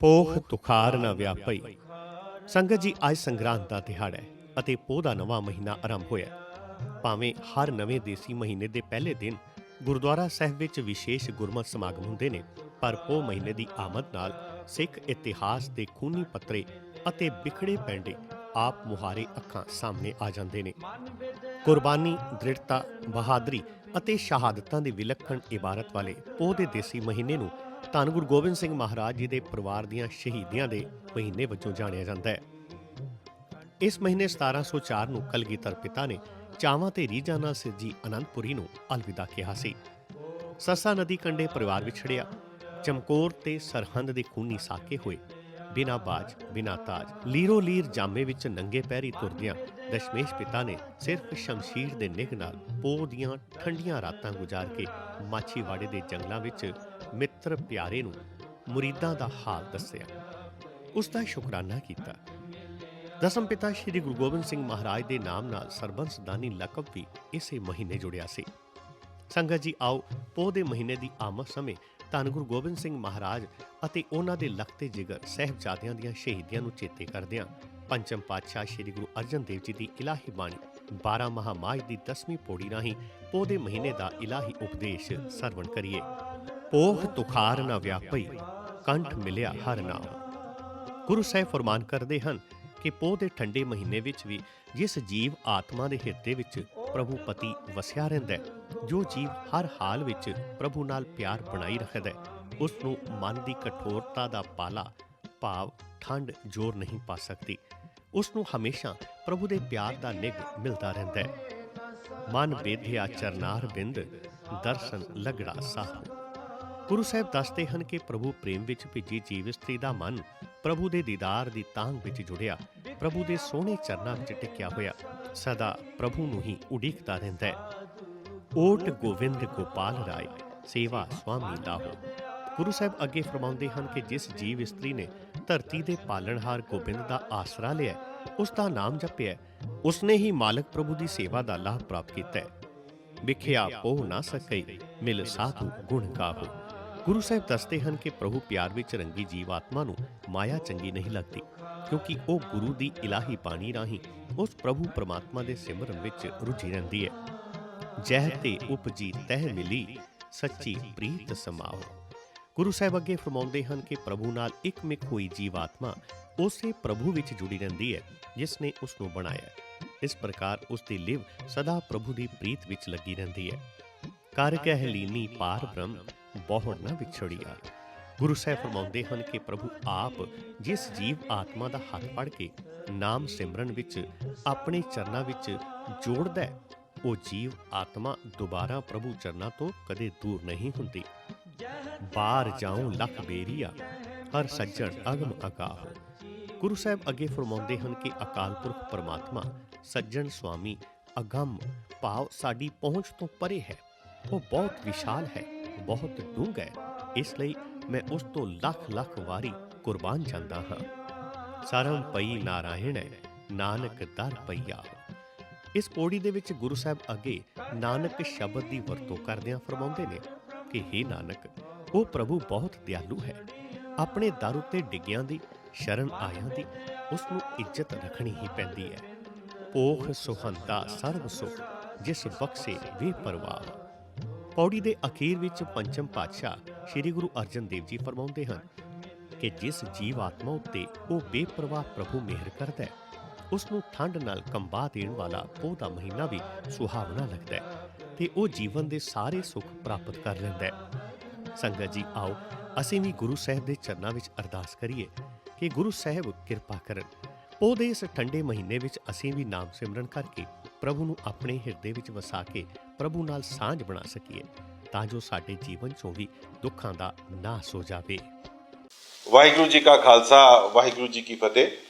ਪੋਖ ਤੁਖਾਰ ਨਾ ਵਿਆਪਈ। ਸੰਗਤ ਜੀ, ਅੱਜ ਸੰਗਰਾਂਦ ਦਾ ਦਿਹਾੜਾ ਹੈ ਅਤੇ ਪੋਹ ਦਾ ਨਵਾਂ ਮਹੀਨਾ ਆਰੰਭ ਹੋਇਆ ਭਾਵੇਂ ਹਰ ਨਵੇਂ ਦੇਸੀ ਮਹੀਨੇ ਦੇ ਪਹਿਲੇ ਦਿਨ ਗੁਰਦੁਆਰਾ ਸਾਹਿਬ ਵਿੱਚ ਵਿਸ਼ੇਸ਼ ਗੁਰਮਤਿ ਸਮਾਗਮ ਹੁੰਦੇ ਨੇ, ਪਰ ਪੋਹ ਮਹੀਨੇ ਦੀ ਆਮਦ ਨਾਲ ਸਿੱਖ ਇਤਿਹਾਸ ਦੇ ਖੂਨੀ ਪੱਤਰੇ ਅਤੇ ਵਿਖੜੇ ਪੈਂਡੇ ਆਪ ਮੁਹਾਰੇ ਅੱਖਾਂ ਸਾਹਮਣੇ ਆ ਜਾਂਦੇ ਨੇ। ਕੁਰਬਾਨੀ, ਦ੍ਰਿੜਤਾ, ਬਹਾਦਰੀ ਅਤੇ ਸ਼ਹਾਦਤਾਂ ਦੀ ਵਿਲੱਖਣ ਇਬਾਰਤ ਵਾਲੇ ਪੋਹ ਦੇ ਦੇਸੀ ਮਹੀਨੇ ਨੂੰ ਧੰਨ ਗੁਰੂ ਗੋਬਿੰਦ ਸਿੰਘ ਮਹਾਰਾਜ ਜੀ ਦੇ ਪਰਿਵਾਰ ਦੀਆਂ ਸ਼ਹੀਦੀਆਂ ਦੇ ਮਹੀਨੇ ਵਜੋਂ ਜਾਣਿਆ ਜਾਂਦਾ ਹੈ। ਇਸ ਮਹੀਨੇ 1704 ਨੂੰ ਕਲਗੀਧਰ ਪਿਤਾ ਨੇ ਚਾਵਾਂ ਤੇ ਰੀਝਾਂ ਨਾਲ ਸਿਰਜੀ ਅਨੰਦਪੁਰੀ ਨੂੰ ਅਲਵਿਦਾ ਕਿਹਾ ਸੀ। ਸੱਸਾ ਨਦੀ ਕੰਢੇ ਪਰਿਵਾਰ ਵਿਛੜਿਆ ਚਮਕੌਰ ਤੇ ਸਰਹੰਦ ਦੇ ਖੂਨੀ ਸਾਕੇ ਹੋਏ। ਬਿਨਾ ਬਾਜ, ਬਿਨਾ ਤਾਜ, ਲੀਰੋ ਲੀਰ ਜਾਮੇ ਵਿੱਚ ਨੰਗੇ ਪੈਰੀ ਤੁਰਦਿਆਂ ਦਸ਼ਮੇਸ਼ ਪਿਤਾ ਨੇ ਸਿਰਫ ਸ਼ਮਸ਼ੀਰ ਦੇ ਨਿਗ ਨਾਲ ਪੋਹ ਦੀਆਂ ਠੰਡੀਆਂ ਰਾਤਾਂ ਗੁਜ਼ਾਰ ਕੇ ਮਾਛੀਵਾੜੇ ਦੇ ਜੰਗਲਾਂ ਵਿੱਚ ਮਿੱਤਰ ਪਿਆਰੇ ਨੂੰ ਮੁਰੀਦਾਂ ਦਾ ਹਾਲ ਦੱਸਿਆ। ਉਸ ਦਾ ਸ਼ੁਕਰਾਨਾ ਕੀਤਾ। ਦਸਮ ਪਿਤਾ ਸ੍ਰੀ ਗੁਰੂ ਗੋਬਿੰਦ ਸਿੰਘ ਮਹਾਰਾਜ ਦੇ ਨਾਮ ਨਾਲ ਸਰਬੰਸਦਾਨੀ ਲਕਬ ਵੀ ਇਸੇ ਮਹੀਨੇ ਜੁੜਿਆ ਸੀ। ਸੰਗਤ ਜੀ, ਆਓ, ਪੋਹ ਦੇ ਮਹੀਨੇ ਦੀ ਆਮਦ ਸਮੇਂ ਧੰਨ ਗੁਰੂ ਗੋਬਿੰਦ ਸਿੰਘ ਮਹਾਰਾਜ ਅਤੇ ਉਹਨਾਂ ਦੇ ਲਖਤੇ ਜਿਗਰ ਸਹਿਬਜ਼ਾਦਿਆਂ ਦੀਆਂ ਸ਼ਹੀਦੀਆਂ ਨੂੰ ਚੇਤੇ ਕਰਦਿਆਂ ਪੰਚਮ ਪਾਤਸ਼ਾਹ ਸ੍ਰੀ ਗੁਰੂ ਅਰਜਨ ਦੇਵ ਜੀ ਦੀ ਇਲਾਹੀ ਬਾਣੀ। 12 ਮਹਾਮਾਜ ਦੀ 10ਵੀਂ ਪੌੜੀ ਰਾਹੀਂ ਪੋ ਦੇ ਮਹੀਨੇ ਦਾ ਇਲਾਹੀ ਉਪਦੇਸ਼ ਸਰਵਣ ਕਰੀਏ। ਪੋਹ ਤੁਖਾਰ ਨਾ ਵਿਆਪਈ, ਕੰਠ ਮਿਲਿਆ ਹਰ ਨਾਮ। ਗੁਰੂ ਸਾਹਿਬ ਫਰਮਾਨ ਕਰਦੇ ਹਨ ਕਿ ਪੋਹ ਦੇ ਠੰਡੇ ਮਹੀਨੇ ਵਿੱਚ ਵੀ ਜਿਸ ਜੀਵ ਆਤਮਾ ਦੇ ਹਿਰਦੇ ਵਿੱਚ ਪ੍ਰਭੂ ਪਤੀ ਵਸਿਆ ਰਹਿੰਦਾ ਹੈ, ਜੋ ਜੀਵ ਹਰ ਹਾਲ ਵਿੱਚ ਪ੍ਰਭੂ ਨਾਲ ਪਿਆਰ ਬਣਾਈ ਰੱਖਦਾ ਹੈ ਉਸ ਨੂੰ ਮਨ ਦੀ ਕਠੋਰਤਾ ਦਾ ਪਾਲਾ, ਭਾਵ ਠੰਡ ਜ਼ੋਰ ਨਹੀਂ ਪਾ ਸਕਦੀ। ਉਸ ਨੂੰ ਹਮੇਸ਼ਾ ਪ੍ਰਭੂ ਦੇ ਪਿਆਰ ਦਾ ਨਿਗ ਮਿਲਦਾ ਰਹਿੰਦਾ ਹੈ। ਮਨ ਬੇਧਿਆ ਚਰਨਾਰ ਬਿੰਦ, ਦਰਸ਼ਨ ਲਗੜਾ ਸਾਹ ਗੁਰੂ ਸਾਹਿਬ ਦੱਸਦੇ ਹਨ ਕਿ ਪ੍ਰਭੂ ਪ੍ਰੇਮ ਵਿੱਚ ਭਿੱਜੀ ਜੀਵ ਇਸਤਰੀ ਦਾ ਮਨ ਪ੍ਰਭੂ ਦੇ ਦੀਦਾਰ ਦੀ ਤਾਂਗ ਵਿੱਚ ਜੁੜਿਆ, ਪ੍ਰਭੂ ਦੇ ਸੋਹਣੇ ਚਰਨਾਂ ਵਿੱਚ ਟਿਕਿਆ ਹੋਇਆ, ਸਦਾ ਪ੍ਰਭੂ ਨੂੰ ਹੀ ਉਡੀਕਦਾ ਰਹਿੰਦਾ ਹੈ। ਓਟ ਗੋਵਿੰਦ ਗੋਪਾਲ ਰਾਏ, ਸੇਵਾ ਸੁਆਮੀ ਹੋ ਗੁਰੂ ਸਾਹਿਬ ਅੱਗੇ ਫਰਮਾਉਂਦੇ ਹਨ ਕਿ ਜਿਸ ਜੀਵ ਇਸਤਰੀ ਨੇ ਧਰਤੀ ਦੇ ਪਾਲਣਹਾਰ ਗੋਬਿੰਦ ਦਾ ਆਸਰਾ ਲਿਆ ਉਸ ਦਾ ਨਾਮ ਜਪਿਆ ਉਸਨੇ ਹੀ ਮਾਲਕ ਪ੍ਰਭੂ ਦੀ ਸੇਵਾ ਦਾ ਲਾਭ ਪ੍ਰਾਪਤ ਕੀਤਾ ਵਿਖਿਆ ਪੋਹ ਨਾ ਸਕਈ, ਮਿਲ ਸਾਧੂ ਗੁਣ ਗਾਵੋ। ਗੁਰੂ ਸਾਹਿਬ ਦੱਸਦੇ ਹਨ ਕਿ ਪ੍ਰਭੂ ਪਿਆਰ ਵਿੱਚ ਰੰਗੀ ਜੀਵ ਆਤਮਾ ਨੂੰ ਮਾਇਆ ਚੰਗੀ ਨਹੀਂ ਲੱਗਦੀ, ਕਿਉਂਕਿ ਉਹ ਗੁਰੂ ਦੀ ਇਲਾਹੀ ਬਾਣੀ ਰਾਹੀਂ ਉਸ ਪ੍ਰਭੂ ਪਰਮਾਤਮਾ ਦੇ ਸਿਮਰਨ ਵਿੱਚ ਰੁੱਝੀ ਰਹਿੰਦੀ ਹੈ। ਜਹ ਤੇ ਉਪਜੀ ਤਹਿ ਮਿਲੀ, ਸੱਚੀ ਪ੍ਰੀਤ ਸਮਾਓ। ਗੁਰੂ ਸਾਹਿਬ ਅੱਗੇ ਫਰਮਾਉਂਦੇ ਹਨ ਕਿ ਪ੍ਰਭੂ ਨਾਲ ਇੱਕ ਮਿਕ ਹੋਈ ਜੀਵ ਆਤਮਾ ਉਸੇ ਪ੍ਰਭੂ ਵਿੱਚ ਜੁੜੀ ਰਹਿੰਦੀ ਹੈ, ਜਿਸ ਨੇ ਉਸ ਨੂੰ ਬਣਾਇਆ ਇਸ ਪ੍ਰਕਾਰ ਉਸ ਦੀ ਲਿਵ ਸਦਾ ਪ੍ਰਭੂ ਦੀ ਪ੍ਰੀਤ ਵਿੱਚ ਲੱਗੀ ਰਹਿੰਦੀ ਹੈ। ਕਰ ਕਹਿ ਲੀਨੀ ਪਾਰ ਬ੍ਰਹਮ, ਬਹੁੜ ਨਾ ਵਿਛੜਿਆ। ਗੁਰੂ ਸਾਹਿਬ ਫਰਮਾਉਂਦੇ ਹਨ ਕਿ ਪ੍ਰਭੂ ਆਪ ਜਿਸ ਜੀਵ ਆਤਮਾ ਦਾ ਹੱਥ ਫੜ ਕੇ ਨਾਮ ਸਿਮਰਨ ਵਿੱਚ, ਆਪਣੇ ਚਰਨਾਂ ਵਿੱਚ ਜੋੜਦਾ ਹੈ, ਉਹ ਜੀਵ ਆਤਮਾ ਦੁਬਾਰਾ ਪ੍ਰਭੂ ਚਰਨਾਂ ਤੋਂ ਕਦੇ ਦੂਰ ਨਹੀਂ ਹੁੰਦੀ। ਬਾਹਰ ਜਾਉ ਲੱਖ ਬੇਰੀਆ, ਹਰ ਸੱਜਣ ਅਗਮ ਅਕਾਹ ਗੁਰੂ ਸਾਹਿਬ ਅੱਗੇ ਫਰਮਾਉਂਦੇ ਹਨ ਕਿ ਅਕਾਲ ਪੁਰਖ ਪਰਮਾਤਮਾ, ਸੱਜਣ ਸੁਆਮੀ, ਅਗੰਮ, ਭਾਵ ਸਾਡੀ ਪਹੁੰਚ ਤੋਂ ਪਰੇ ਹੈ। ਉਹ ਬਹੁਤ ਵਿਸ਼ਾਲ ਹੈ, ਬਹੁਤ ਡੂੰਘਾ ਹੈ। ਇਸ ਲਈ ਮੈਂ ਉਸ ਤੋਂ ਲੱਖ ਲੱਖ ਵਾਰੀ ਕੁਰਬਾਨ ਜਾਂਦਾ ਹਾਂ। ਸਰਮ ਪਈ ਨਾਰਾਇਣ ਹੈ, ਨਾਨਕ ਦਰ ਪਈਆ। ਇਸ ਪੌੜੀ ਦੇ ਵਿੱਚ ਗੁਰੂ ਸਾਹਿਬ ਅੱਗੇ ਨਾਨਕ ਸ਼ਬਦ ਦੀ ਵਰਤੋਂ ਕਰਦਿਆਂ ਫਰਮਾਉਂਦੇ ਨੇ ਕਿ हे ਨਾਨਕ, ਉਹ ਪ੍ਰਭੂ ਬਹੁਤ ਦਿਆਲੂ ਹੈ। ਆਪਣੇ ਦਰ ਉੱਤੇ ਡਿੱਗਿਆਂ ਦੀ, ਸ਼ਰਨ ਆਇਆਂ ਦੀ ਉਸ ਨੂੰ ਇੱਜ਼ਤ ਰੱਖਣੀ ਹੀ ਪੈਂਦੀ ਹੈ। ਪੋਖ ਸੁਹੰਤਾ ਸਰਬ ਸੁਖ, ਜਿਸ ਬਖਸ਼ੇ ਵੇ ਪਰਵਾਹ। ਪੌੜੀ ਦੇ ਅਖੀਰ ਵਿੱਚ ਪੰਚਮ ਪਾਤਸ਼ਾਹ ਸ੍ਰੀ ਗੁਰੂ ਅਰਜਨ ਦੇਵ ਜੀ ਫਰਮਾਉਂਦੇ ਹਨ ਕਿ ਜਿਸ ਜੀਵ ਆਤਮਾ ਉੱਤੇ ਉਹ ਬੇਪਰਵਾਹ ਪ੍ਰਭੂ ਮਿਹਰ ਕਰਦਾ ਹੈ ਉਸ ਨੂੰ ਠੰਡ ਨਾਲ ਕੰਬਾ ਦੇਣ ਵਾਲਾ ਪੋਹ ਦਾ ਮਹੀਨਾ ਵੀ ਸੁਹਾਵਣਾ ਲੱਗਦਾ ਹੈ ਤੇ ਉਹ ਜੀਵਨ ਦੇ ਸਾਰੇ ਸੁੱਖ ਪ੍ਰਾਪਤ ਕਰ ਲੈਂਦਾ ਹੈ। ਸੰਗਤ ਜੀ, ਆਓ ਅਸੀਂ ਵੀ ਗੁਰੂ ਸਾਹਿਬ ਦੇ ਚਰਨਾਂ ਵਿੱਚ ਅਰਦਾਸ ਕਰੀਏ ਕਿ ਗੁਰੂ ਸਾਹਿਬ ਕਿਰਪਾ ਕਰਨ। ਪੋਹ ਦੇ ਇਸ ਠੰਡੇ ਮਹੀਨੇ ਵਿੱਚ ਅਸੀਂ ਵੀ ਨਾਮ ਸਿਮਰਨ ਕਰਕੇ ਪ੍ਰਭੂ ਨੂੰ ਆਪਣੇ ਹਿਰਦੇ ਵਿੱਚ ਵਸਾ ਕੇ ਪ੍ਰਭੂ ਨਾਲ ਸਾਂਝ ਬਣਾ ਸਕੀਏ ਤਾਂ ਜੋ ਸਾਡੇ ਜੀਵਨ 'ਚੋਂ ਵੀ ਦੁੱਖਾਂ ਦਾ ਨਾਸ ਹੋ ਜਾਵੇ। ਵਾਹਿਗੁਰੂ ਜੀ ਕਾ ਖਾਲਸਾ, ਵਾਹਿਗੁਰੂ ਜੀ ਕੀ ਫਤਿਹ।